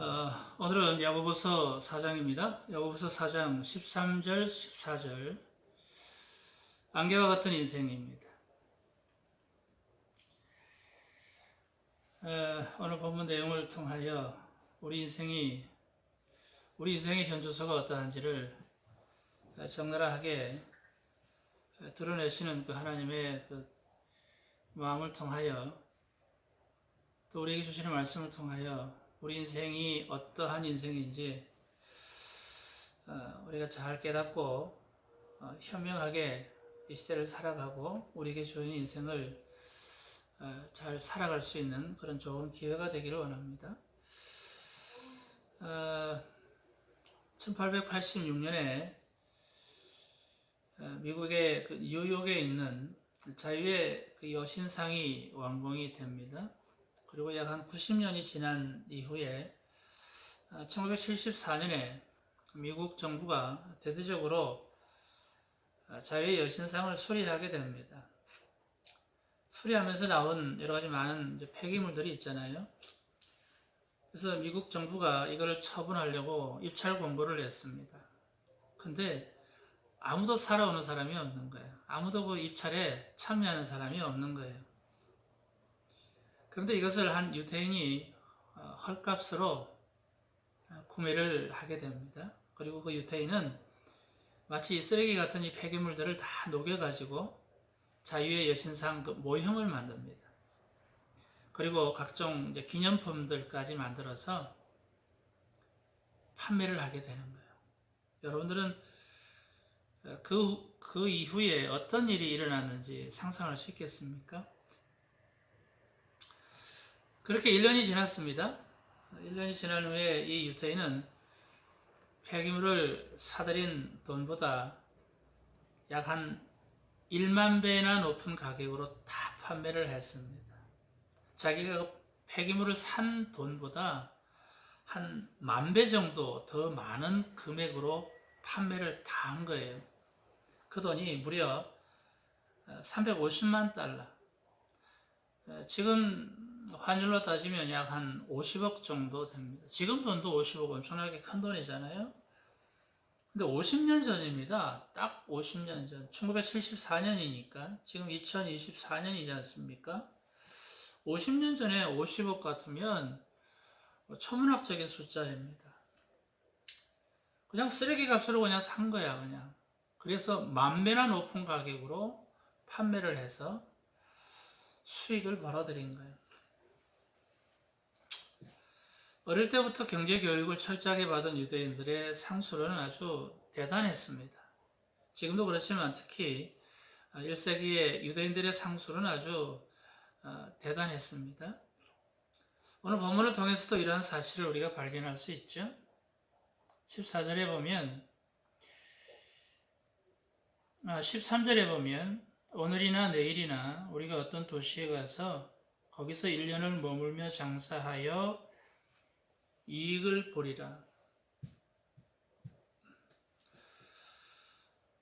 어, 오늘은 야고보서 4장입니다. 야고보서 4장 13절, 14절. 안개와 같은 인생입니다. 에, 오늘 본문 내용을 통하여 우리 인생이 우리 인생의 현주소가 어떠한지를 적나라하게 드러내시는 그 하나님의 그 마음을 통하여 또 우리에게 주시는 말씀을 통하여 우리 인생이 어떠한 인생인지 어, 우리가 잘 깨닫고 어, 현명하게 이 시대를 살아가고 우리에게 주는 인생을 어, 잘 살아갈 수 있는 그런 좋은 기회가 되기를 원합니다. 1886년에 미국의 그 뉴욕에 있는 자유의 그 여신상이 완공이 됩니다. 그리고 약 한 90년이 지난 이후에 1974년에 미국 정부가 대대적으로 자유의 여신상을 수리하게 됩니다. 수리하면서 나온 여러 가지 많은 폐기물들이 있잖아요. 그래서 미국 정부가 이걸 처분하려고 입찰 공고를 냈습니다. 근데 아무도 살아오는 사람이 없는 거예요. 아무도 그 입찰에 참여하는 사람이 없는 거예요. 그런데 이것을 한 유태인이 어, 헐값으로 어, 구매를 하게 됩니다. 그리고 그 유태인은 마치 쓰레기 같은 이 폐기물들을 다 녹여가지고 자유의 여신상 그 모형을 만듭니다. 그리고 각종 기념품들까지 만들어서 판매를 하게 되는 거예요. 여러분들은 어, 그, 그 이후에 어떤 일이 일어났는지 상상할 수 있겠습니까? 그렇게 1년이 지났습니다. 1년이 지난 후에 이 유태인은 폐기물을 사들인 돈보다 약 한 1만 배나 높은 가격으로 다 판매를 했습니다. 자기가 그 폐기물을 산 돈보다 한 만 배 정도 더 많은 금액으로 판매를 다 한 거예요. 그 돈이 무려 350만 달러. 지금 환율로 따지면 약 한 50억 정도 됩니다. 지금 돈도 50억 엄청나게 큰 돈이잖아요. 근데 50년 전입니다. 딱 50년 전. 1974년이니까 지금 2024년이지 않습니까? 50년 전에 50억 같으면 뭐 천문학적인 숫자입니다. 그냥 쓰레기 값으로 그냥 산 거야, 그냥. 그래서 만 배나 높은 가격으로 판매를 해서 수익을 벌어들인 거예요. 어릴 때부터 경제 교육을 철저하게 받은 유대인들의 상수로는 아주 대단했습니다. 지금도 그렇지만 특히 1세기의 유대인들의 상수는 아주 어, 대단했습니다. 오늘 본문을 통해서도 이러한 사실을 우리가 발견할 수 있죠. 14절에 보면 13절에 아, 보면 오늘이나 내일이나 우리가 어떤 도시에 가서 거기서 1년을 머물며 장사하여 이익을 보리라.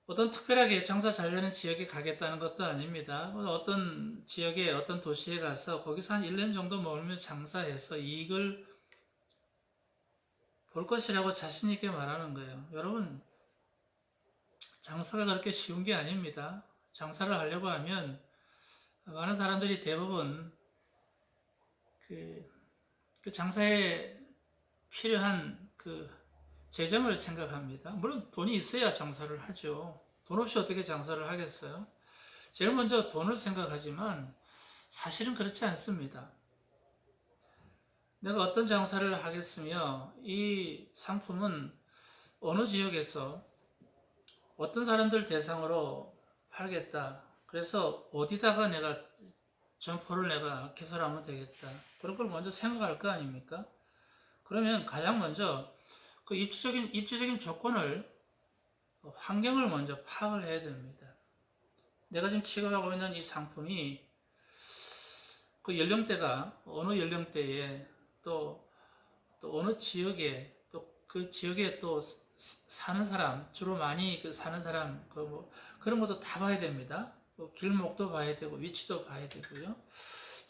어떤 특별하게 장사 잘 되는 지역에 가겠다는 것도 아닙니다. 어떤 지역에 어떤 도시에 가서 거기서 한 1년 정도 머물며 장사해서 이익을 볼 것이라고 자신있게 말하는 거예요. 여러분, 장사가 그렇게 쉬운 게 아닙니다. 장사를 하려고 하면 많은 사람들이 대부분 그, 그 장사에 필요한 그 재정을 생각합니다. 물론 돈이 있어야 장사를 하죠. 돈 없이 어떻게 장사를 하겠어요? 제일 먼저 돈을 생각하지만 사실은 그렇지 않습니다. 내가 어떤 장사를 하겠으며 이 상품은 어느 지역에서 어떤 사람들 대상으로 팔겠다. 그래서 어디다가 내가 점포를 내가 개설하면 되겠다. 그런 걸 먼저 생각할 거 아닙니까? 그러면 가장 먼저 그 입지적인, 입지적인 조건을, 환경을 먼저 파악을 해야 됩니다. 내가 지금 취급하고 있는 이 상품이 그 연령대가 어느 연령대에 또, 또 어느 지역에 또 그 지역에 또 사는 사람, 주로 많이 그 사는 사람, 그 뭐 그런 것도 다 봐야 됩니다. 뭐 길목도 봐야 되고 위치도 봐야 되고요.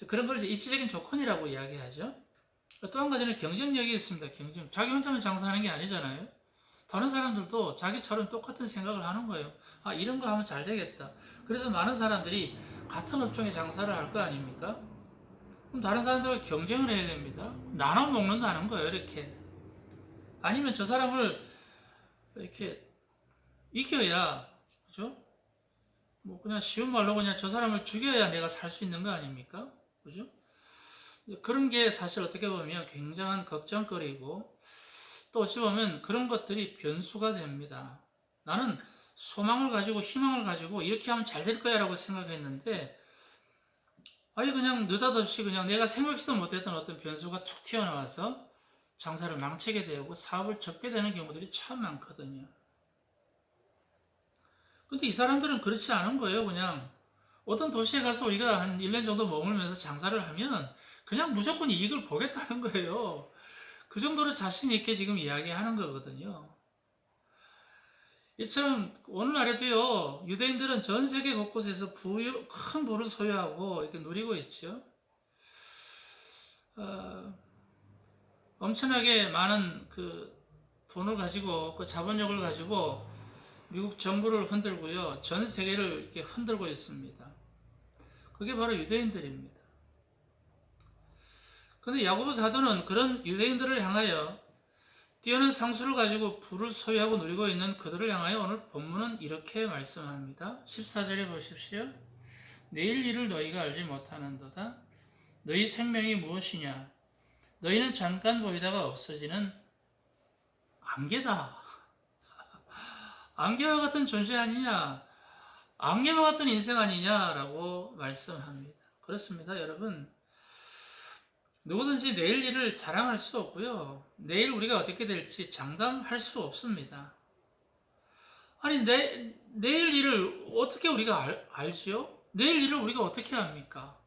그런 걸 입지적인 조건이라고 이야기하죠. 또 한 가지는 경쟁력이 있습니다. 경쟁. 자기 혼자만 장사하는 게 아니잖아요. 다른 사람들도 자기처럼 똑같은 생각을 하는 거예요. 아, 이런 거 하면 잘 되겠다. 그래서 많은 사람들이 같은 업종에 장사를 할 거 아닙니까? 그럼 다른 사람들과 경쟁을 해야 됩니다. 나눠 먹는다는 거예요, 이렇게. 아니면 저 사람을 이렇게 이겨야, 그죠? 뭐 그냥 쉬운 말로 그냥 저 사람을 죽여야 내가 살 수 있는 거 아닙니까? 그죠? 그런 게 사실 어떻게 보면 굉장한 걱정거리고 또 어찌 보면 그런 것들이 변수가 됩니다. 나는 소망을 가지고 희망을 가지고 이렇게 하면 잘 될 거야 라고 생각했는데 아예 그냥 느닷없이 그냥 내가 생각지도 못했던 어떤 변수가 툭 튀어나와서 장사를 망치게 되고 사업을 접게 되는 경우들이 참 많거든요. 근데 이 사람들은 그렇지 않은 거예요. 그냥 어떤 도시에 가서 우리가 한 1년 정도 머물면서 장사를 하면 그냥 무조건 이익을 보겠다는 거예요. 그 정도로 자신 있게 지금 이야기하는 거거든요. 이처럼 오늘날에도요 유대인들은 전 세계 곳곳에서 부유, 큰 부를 소유하고 이렇게 누리고 있죠. 어, 엄청나게 많은 그 돈을 가지고 그 자본력을 가지고 미국 정부를 흔들고요 전 세계를 이렇게 흔들고 있습니다. 그게 바로 유대인들입니다. 근데 야고보 사도는 그런 유대인들을 향하여 뛰어난 상수를 가지고 부를 소유하고 누리고 있는 그들을 향하여 오늘 본문은 이렇게 말씀합니다. 14절에 보십시오. 내일 일을 너희가 알지 못하는도다. 너희 생명이 무엇이냐? 너희는 잠깐 보이다가 없어지는 안개다. 안개와 같은 존재 아니냐? 안개와 같은 인생 아니냐라고 말씀합니다. 그렇습니다, 여러분. 누구든지 내일 일을 자랑할 수 없고요. 내일 우리가 어떻게 될지 장담할 수 없습니다. 아니, 내, 내일 일을 어떻게 우리가 알, 알지요? 내일 일을 우리가 어떻게 합니까?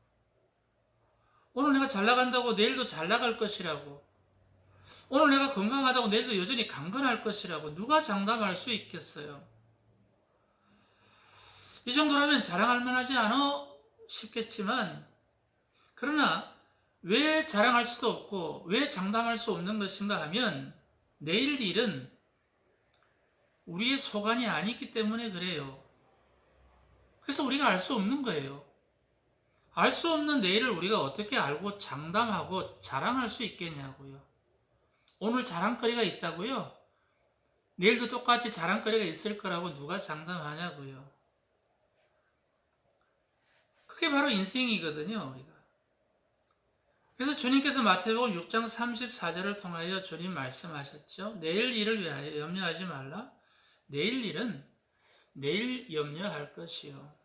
오늘 내가 잘 나간다고 내일도 잘 나갈 것이라고. 오늘 내가 건강하다고 내일도 여전히 강건할 것이라고. 누가 장담할 수 있겠어요? 이 정도라면 자랑할 만하지 않아 싶겠지만, 그러나 왜 자랑할 수도 없고 왜 장담할 수 없는 것인가 하면 내일 일은 우리의 소관이 아니기 때문에 그래요. 그래서 우리가 알 수 없는 거예요. 알 수 없는 내일을 우리가 어떻게 알고 장담하고 자랑할 수 있겠냐고요. 오늘 자랑거리가 있다고요? 내일도 똑같이 자랑거리가 있을 거라고 누가 장담하냐고요. 그게 바로 인생이거든요, 우리가. 그래서 주님께서 마태복음 6장 34절을 통하여 주님 말씀하셨죠. 내일 일을 위하여 염려하지 말라. 내일 일은 내일 염려할 것이요.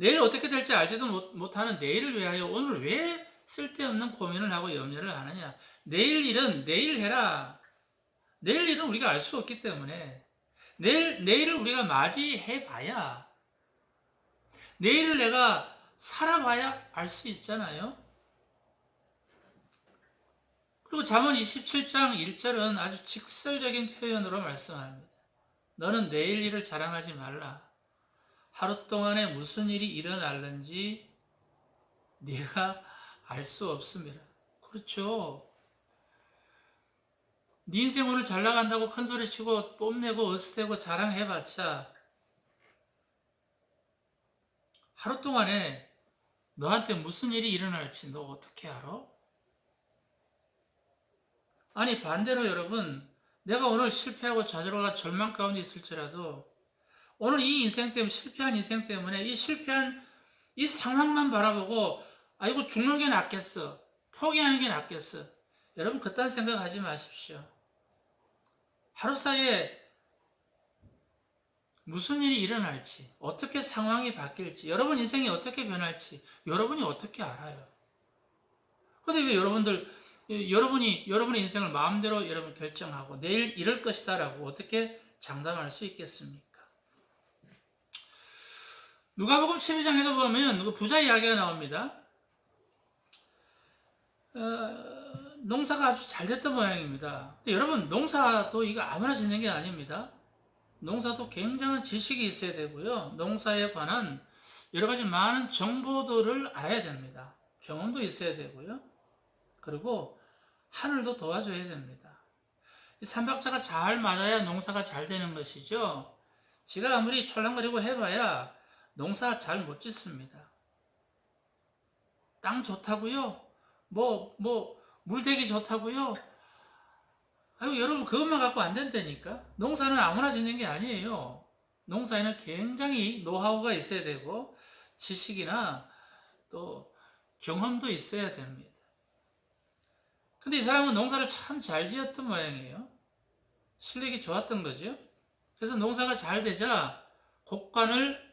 내일 어떻게 될지 알지도 못하는 내일을 위하여 오늘 왜 쓸데없는 고민을 하고 염려를 하느냐. 내일 일은 내일 해라. 내일 일은 우리가 알 수 없기 때문에 내일, 내일을 우리가 맞이해 봐야 내일을 내가 살아봐야 알 수 있잖아요. 그리고 잠언 27장 1절은 아주 직설적인 표현으로 말씀합니다. 너는 내일 일을 자랑하지 말라. 하루 동안에 무슨 일이 일어날는지 네가 알 수 없습니다. 그렇죠. 네 인생 오늘 잘 나간다고 큰 소리 치고 뽐내고 으스대고 자랑해봤자 하루 동안에 너한테 무슨 일이 일어날지 너 어떻게 알아? 아니 반대로 여러분 내가 오늘 실패하고 좌절과 절망 가운데 있을지라도 오늘 이 인생 때문에 실패한 인생 때문에 이 실패한 이 상황만 바라보고 아이고 죽는 게 낫겠어. 포기하는 게 낫겠어. 여러분 그딴 생각하지 마십시오. 하루 사이에 무슨 일이 일어날지 어떻게 상황이 바뀔지 여러분 인생이 어떻게 변할지 여러분이 어떻게 알아요? 근데 왜 여러분들 여러분이 여러분의 인생을 마음대로 여러분 결정하고 내일 이럴 것이다라고 어떻게 장담할 수 있겠습니까? 누가복음 12장에도 보면 그 부자 이야기가 나옵니다. 어, 농사가 아주 잘 됐던 모양입니다. 여러분 농사도 이거 아무나 짓는 게 아닙니다. 농사도 굉장한 지식이 있어야 되고요. 농사에 관한 여러 가지 많은 정보들을 알아야 됩니다. 경험도 있어야 되고요. 그리고 하늘도 도와줘야 됩니다. 이 삼박자가 잘 맞아야 농사가 잘 되는 것이죠. 지가 아무리 촐랑거리고 해봐야 농사 잘 못 짓습니다. 땅 좋다고요? 뭐, 뭐, 물대기 좋다고요? 아유, 여러분, 그것만 갖고 안 된다니까? 농사는 아무나 짓는 게 아니에요. 농사에는 굉장히 노하우가 있어야 되고, 지식이나 또 경험도 있어야 됩니다. 근데 이 사람은 농사를 참 잘 지었던 모양이에요. 실력이 좋았던 거죠. 그래서 농사가 잘 되자 곡간을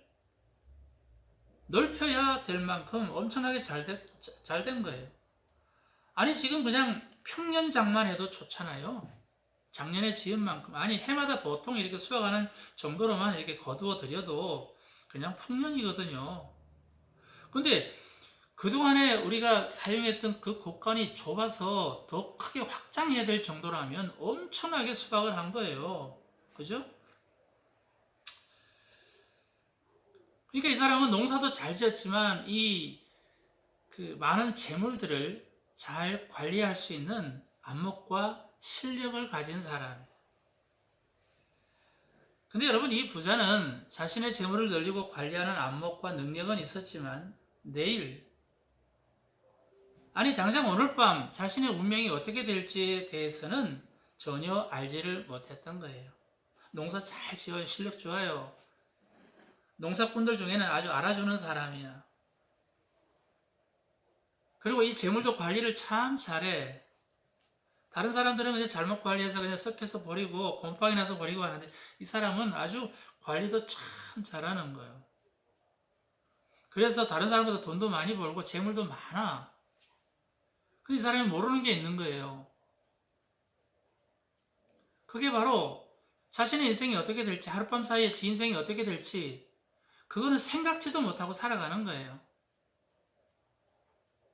넓혀야 될 만큼 엄청나게 잘 된 거예요. 아니, 지금 그냥 평년장만 해도 좋잖아요. 작년에 지은 만큼. 아니, 해마다 보통 이렇게 수확하는 정도로만 이렇게 거두어 드려도 그냥 풍년이거든요. 근데 그동안에 우리가 사용했던 그 곡간이 좁아서 더 크게 확장해야 될 정도라면 엄청나게 수확을 한 거예요. 그죠? 그러니까 이 사람은 농사도 잘 지었지만 이 그 많은 재물들을 잘 관리할 수 있는 안목과 실력을 가진 사람. 근데 여러분 이 부자는 자신의 재물을 늘리고 관리하는 안목과 능력은 있었지만 내일 아니 당장 오늘 밤 자신의 운명이 어떻게 될지에 대해서는 전혀 알지를 못했던 거예요. 농사 잘 지어요. 실력 좋아요. 농사꾼들 중에는 아주 알아주는 사람이야. 그리고 이 재물도 관리를 참 잘해. 다른 사람들은 그냥 잘못 관리해서 그냥 썩혀서 버리고 곰팡이 나서 버리고 하는데 이 사람은 아주 관리도 참 잘하는 거예요. 그래서 다른 사람보다 돈도 많이 벌고 재물도 많아. 근데 이 사람이 모르는 게 있는 거예요. 그게 바로 자신의 인생이 어떻게 될지, 하룻밤 사이에 지 인생이 어떻게 될지, 그거는 생각지도 못하고 살아가는 거예요.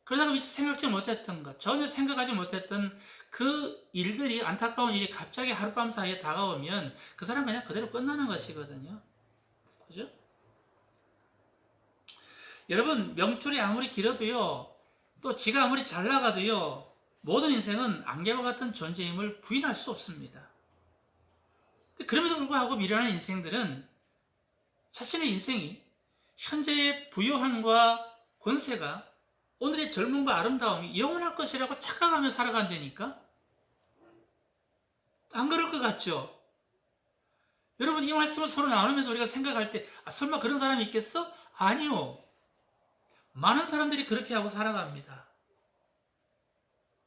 그러다가 미처 생각지 못했던 것, 전혀 생각하지 못했던 그 일들이, 안타까운 일이 갑자기 하룻밤 사이에 다가오면 그 사람 그냥 그대로 끝나는 것이거든요. 그죠? 여러분, 명줄이 아무리 길어도요, 또 지가 아무리 잘 나가도요, 모든 인생은 안개와 같은 존재임을 부인할 수 없습니다. 그럼에도 불구하고 미련한 인생들은 자신의 인생이 현재의 부유함과 권세가 오늘의 젊음과 아름다움이 영원할 것이라고 착각하며 살아간다니까? 안 그럴 것 같죠? 여러분, 이 말씀을 서로 나누면서 우리가 생각할 때, 아, 설마 그런 사람이 있겠어? 아니요. 많은 사람들이 그렇게 하고 살아갑니다.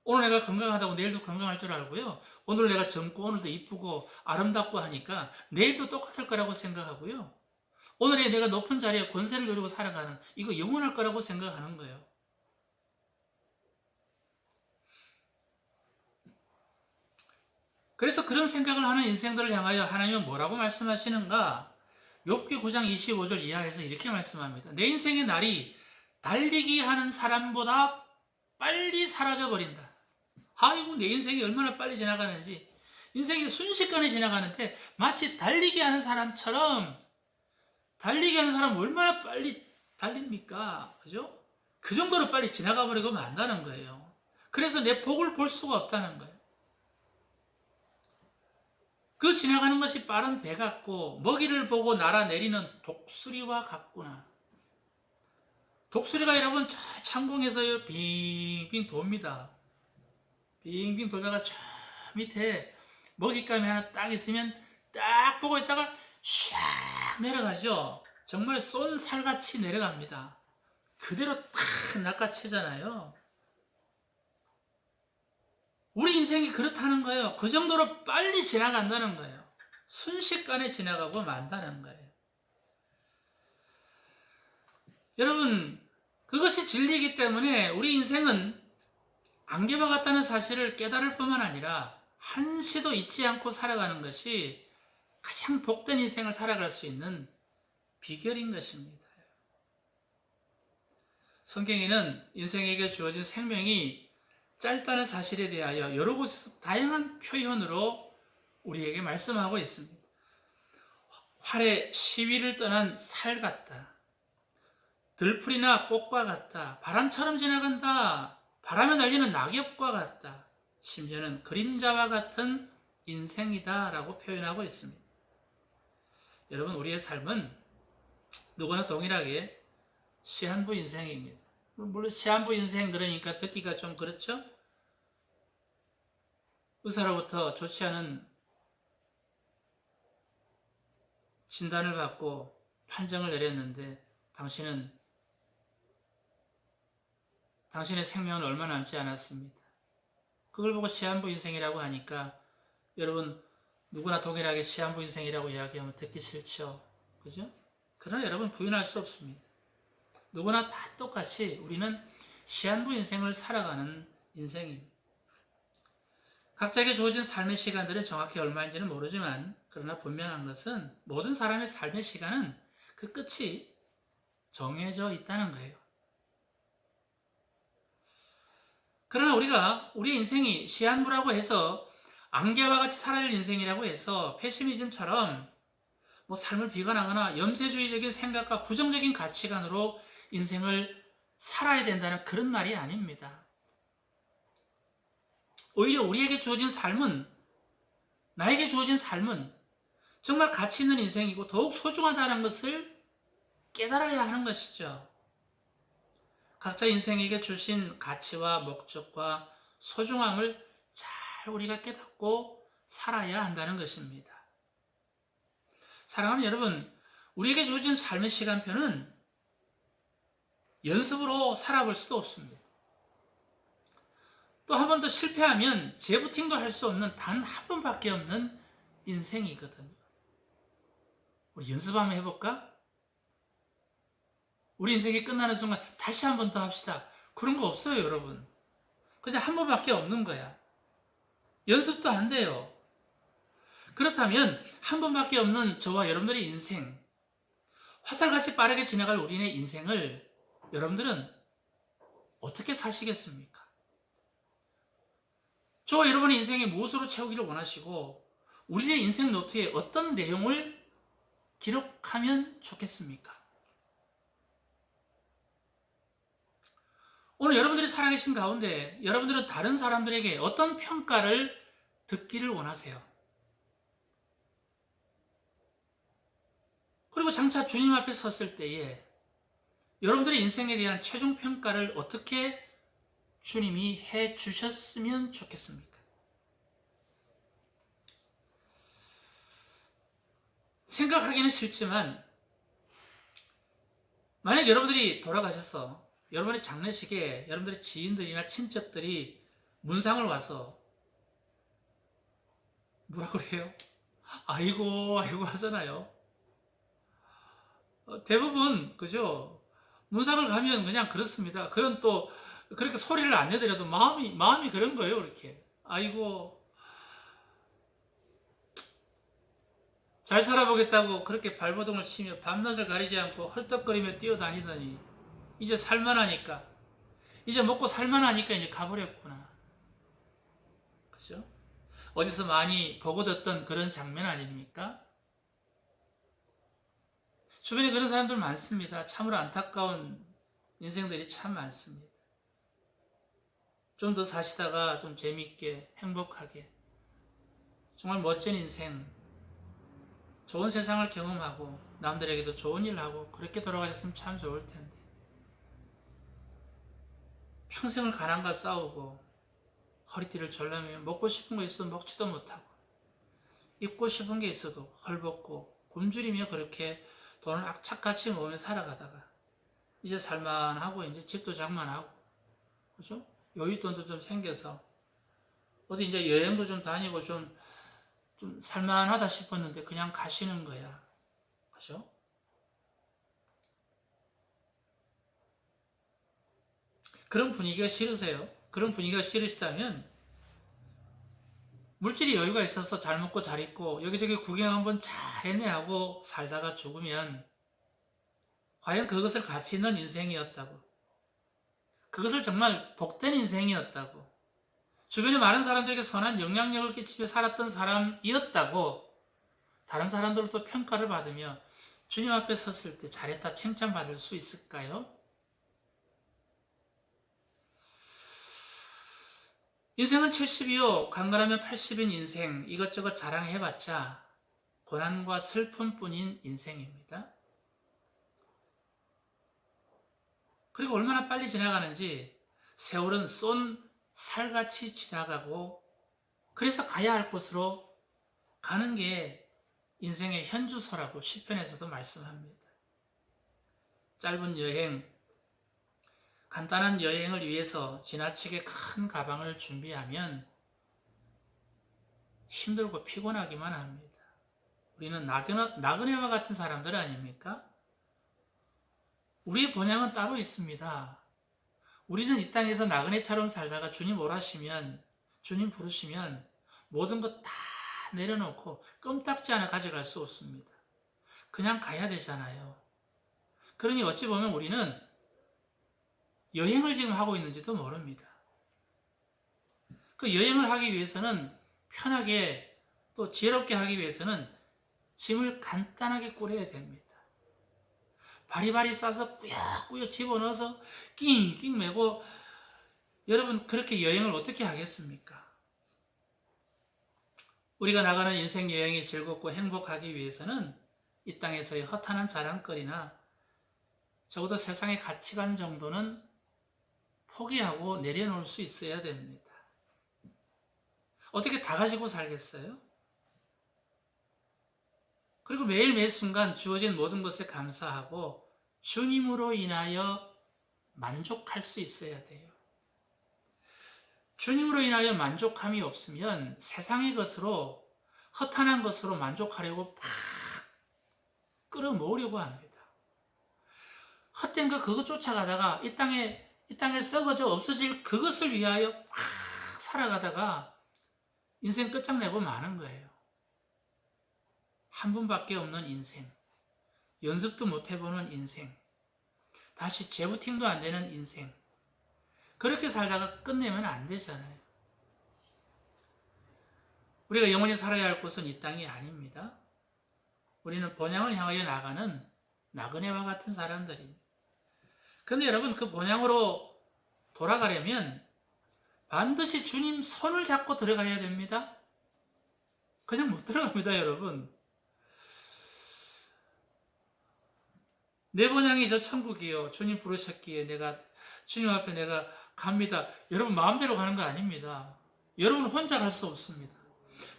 오늘 내가 건강하다고 내일도 건강할 줄 알고요. 오늘 내가 젊고 오늘도 이쁘고 아름답고 하니까 내일도 똑같을 거라고 생각하고요. 오늘에 내가 높은 자리에 권세를 누리고 살아가는 이거 영원할 거라고 생각하는 거예요. 그래서 그런 생각을 하는 인생들을 향하여 하나님은 뭐라고 말씀하시는가? 욥기 9장 25절 이하에서 이렇게 말씀합니다. 내 인생의 날이 달리기 하는 사람보다 빨리 사라져 버린다. 아이고 내 인생이 얼마나 빨리 지나가는지 인생이 순식간에 지나가는데 마치 달리기 하는 사람처럼 달리기 하는 사람 얼마나 빨리 달립니까? 그죠? 그 정도로 빨리 지나가 버리고 만다는 거예요. 그래서 내 복을 볼 수가 없다는 거예요. 그 지나가는 것이 빠른 배 같고 먹이를 보고 날아내리는 독수리와 같구나. 독수리가 여러분 저 창공에서요 빙빙 돕니다. 빙빙 돌다가 저 밑에 먹잇감이 하나 딱 있으면 딱 보고 있다가 샥 내려가죠. 정말 쏜 살같이 내려갑니다. 그대로 탁 낚아채잖아요. 우리 인생이 그렇다는 거예요. 그 정도로 빨리 지나간다는 거예요. 순식간에 지나가고 만다는 거예요. 여러분, 그것이 진리이기 때문에 우리 인생은 안개와 같다는 사실을 깨달을 뿐만 아니라 한시도 잊지 않고 살아가는 것이 가장 복된 인생을 살아갈 수 있는 비결인 것입니다. 성경에는 인생에게 주어진 생명이 짧다는 사실에 대하여 여러 곳에서 다양한 표현으로 우리에게 말씀하고 있습니다. 활의 시위를 떠난 살 같다. 들풀이나 꽃과 같다. 바람처럼 지나간다. 바람에 날리는 낙엽과 같다. 심지어는 그림자와 같은 인생이다 라고 표현하고 있습니다. 여러분, 우리의 삶은 누구나 동일하게 시한부 인생입니다. 물론 시한부 인생 그러니까 듣기가 좀 그렇죠? 의사로부터 좋지 않은 진단을 받고 판정을 내렸는데 당신은 당신의 생명은 얼마 남지 않았습니다. 그걸 보고 시한부 인생이라고 하니까 여러분 누구나 동일하게 시한부 인생이라고 이야기하면 듣기 싫죠. 그죠? 그러나 여러분 부인할 수 없습니다. 누구나 다 똑같이 우리는 시한부 인생을 살아가는 인생입니다. 각자에게 주어진 삶의 시간들은 정확히 얼마인지는 모르지만 그러나 분명한 것은 모든 사람의 삶의 시간은 그 끝이 정해져 있다는 거예요. 그러나 우리가 우리 인생이 시한부라고 해서 안개와 같이 사라질 인생이라고 해서 페시미즘처럼 뭐 삶을 비관하거나 염세주의적인 생각과 부정적인 가치관으로 인생을 살아야 된다는 그런 말이 아닙니다. 오히려 우리에게 주어진 삶은 나에게 주어진 삶은 정말 가치 있는 인생이고 더욱 소중하다는 것을 깨달아야 하는 것이죠. 각자 인생에게 주신 가치와 목적과 소중함을 잘 우리가 깨닫고 살아야 한다는 것입니다. 사랑하는 여러분, 우리에게 주어진 삶의 시간표는 연습으로 살아볼 수도 없습니다. 또 한 번 더 실패하면 재부팅도 할 수 없는 단 한 번밖에 없는 인생이거든요. 우리 연습 한번 해볼까? 우리 인생이 끝나는 순간 다시 한 번 더 합시다. 그런 거 없어요, 여러분. 그냥 한 번밖에 없는 거야. 연습도 안 돼요. 그렇다면 한 번밖에 없는 저와 여러분들의 인생, 화살같이 빠르게 지나갈 우리네 인생을 여러분들은 어떻게 사시겠습니까? 저와 여러분의 인생에 무엇으로 채우기를 원하시고 우리의 인생 노트에 어떤 내용을 기록하면 좋겠습니까? 오늘 여러분들이 살아계신 가운데 여러분들은 다른 사람들에게 어떤 평가를 듣기를 원하세요? 그리고 장차 주님 앞에 섰을 때에 여러분들의 인생에 대한 최종 평가를 어떻게 주님이 해 주셨으면 좋겠습니까? 생각하기는 싫지만 만약 여러분들이 돌아가셔서 여러분의 장례식에 여러분들의 지인들이나 친척들이 문상을 와서 뭐라 그래요? 아이고 아이고 하잖아요. 어, 대부분 그죠? 문상을 가면 그냥 그렇습니다. 그런 또 그렇게 소리를 안 내더라도 마음이 마음이 그런 거예요. 이렇게 아이고 잘 살아보겠다고 그렇게 발버둥을 치며 밤낮을 가리지 않고 헐떡거리며 뛰어다니더니 이제 살만하니까 이제 먹고 살만하니까 이제 가버렸구나. 그죠? 어디서 많이 보고 듣던 그런 장면 아닙니까? 주변에 그런 사람들 많습니다. 참으로 안타까운 인생들이 참 많습니다. 좀 더 사시다가 좀 재밌게 행복하게 정말 멋진 인생 좋은 세상을 경험하고 남들에게도 좋은 일 하고 그렇게 돌아가셨으면 참 좋을 텐데 평생을 가난과 싸우고 허리띠를 졸라매며 먹고 싶은 거 있어도 먹지도 못하고 입고 싶은 게 있어도 헐벗고 굶주리며 그렇게 돈을 악착같이 모으며 살아가다가 이제 살만하고 이제 집도 장만하고 그죠? 여윳돈도 좀 생겨서 어디 이제 여행도 좀 다니고 좀, 좀 살만하다 싶었는데 그냥 가시는 거야. 그죠? 그런 분위기가 싫으세요? 그런 분위기가 싫으시다면 물질이 여유가 있어서 잘 먹고 잘 입고 여기저기 구경 한번 잘 했네 하고 살다가 죽으면 과연 그것을 가치 있는 인생이었다고 그것을 정말 복된 인생이었다고 주변에 많은 사람들에게 선한 영향력을 끼치며 살았던 사람이었다고 다른 사람들로부터 평가를 받으며 주님 앞에 섰을 때 잘했다 칭찬받을 수 있을까요? 인생은 70이요. 강건하면 80인 인생. 이것저것 자랑해봤자 고난과 슬픔뿐인 인생입니다. 그리고 얼마나 빨리 지나가는지 세월은 쏜 살같이 지나가고 그래서 가야 할 곳으로 가는 게 인생의 현주소라고 시편에서도 말씀합니다. 짧은 여행, 간단한 여행을 위해서 지나치게 큰 가방을 준비하면 힘들고 피곤하기만 합니다. 우리는 나그네, 나그네와 같은 사람들 아닙니까? 우리의 본향은 따로 있습니다. 우리는 이 땅에서 나그네처럼 살다가 주님 오라시면, 주님 부르시면 모든 것 다 내려놓고 껌딱지 하나 가져갈 수 없습니다. 그냥 가야 되잖아요. 그러니 어찌 보면 우리는 여행을 지금 하고 있는지도 모릅니다. 그 여행을 하기 위해서는 편하게 또 지혜롭게 하기 위해서는 짐을 간단하게 꾸려야 됩니다. 바리바리 싸서 꾸역꾸역 집어넣어서 낑낑 매고 여러분 그렇게 여행을 어떻게 하겠습니까? 우리가 나가는 인생 여행이 즐겁고 행복하기 위해서는 이 땅에서의 허탄한 자랑거리나 적어도 세상의 가치관 정도는 포기하고 내려놓을 수 있어야 됩니다. 어떻게 다 가지고 살겠어요? 그리고 매일 매 순간 주어진 모든 것에 감사하고 주님으로 인하여 만족할 수 있어야 돼요. 주님으로 인하여 만족함이 없으면 세상의 것으로 허탄한 것으로 만족하려고 팍 끌어모으려고 합니다. 헛된 거 그거 쫓아가다가 이 땅에 이 땅에 썩어져 없어질 그것을 위하여 막 살아가다가 인생 끝장내고 마는 거예요. 한 분밖에 없는 인생. 연습도 못 해보는 인생. 다시 재부팅도 안 되는 인생. 그렇게 살다가 끝내면 안 되잖아요. 우리가 영원히 살아야 할 곳은 이 땅이 아닙니다. 우리는 본향을 향하여 나가는 나그네와 같은 사람들입니다. 근데 여러분 그 본향으로 돌아가려면 반드시 주님 손을 잡고 들어가야 됩니다. 그냥 못 들어갑니다, 여러분. 내 본향이 저 천국이요. 주님 부르셨기에 내가 주님 앞에 내가 갑니다. 여러분 마음대로 가는 거 아닙니다. 여러분 혼자 갈 수 없습니다.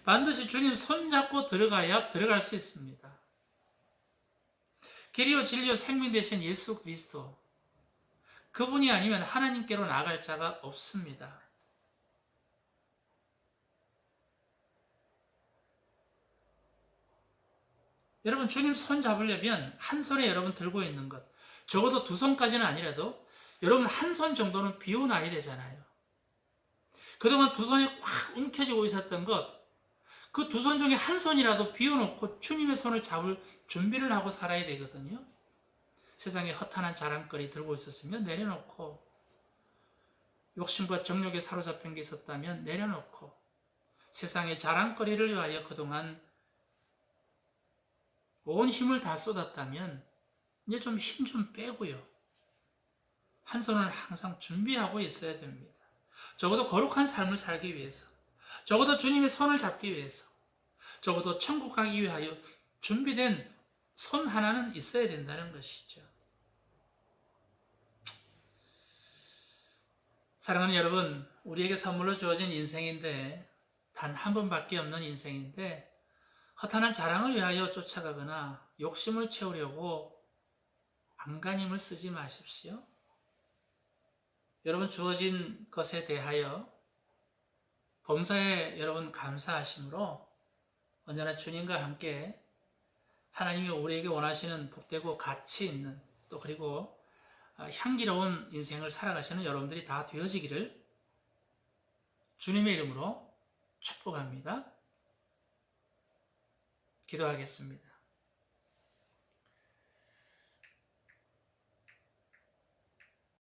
반드시 주님 손 잡고 들어가야 들어갈 수 있습니다. 길이요 진리요 생명 되신 예수 그리스도 그분이 아니면 하나님께로 나갈 자가 없습니다. 여러분 주님 손 잡으려면 한 손에 여러분 들고 있는 것 적어도 두 손까지는 아니라도 여러분 한 손 정도는 비워놔야 되잖아요. 그동안 두 손이 꽉 움켜쥐고 있었던 것 그 두 손 중에 한 손이라도 비워놓고 주님의 손을 잡을 준비를 하고 살아야 되거든요. 세상에 허탄한 자랑거리 들고 있었으면 내려놓고 욕심과 정욕에 사로잡힌 게 있었다면 내려놓고 세상의 자랑거리를 위하여 그동안 온 힘을 다 쏟았다면 이제 좀 힘좀 빼고요. 한 손을 항상 준비하고 있어야 됩니다. 적어도 거룩한 삶을 살기 위해서, 적어도 주님의 손을 잡기 위해서, 적어도 천국 가기 위하여 준비된 손 하나는 있어야 된다는 것이죠. 사랑하는 여러분, 우리에게 선물로 주어진 인생인데, 단 한 번밖에 없는 인생인데, 허탄한 자랑을 위하여 쫓아가거나 욕심을 채우려고 안간힘을 쓰지 마십시오. 여러분 주어진 것에 대하여 범사에 여러분 감사하심으로 언제나 주님과 함께 하나님이 우리에게 원하시는 복되고 가치 있는 또 그리고 향기로운 인생을 살아가시는 여러분들이 다 되어지기를 주님의 이름으로 축복합니다. 기도하겠습니다.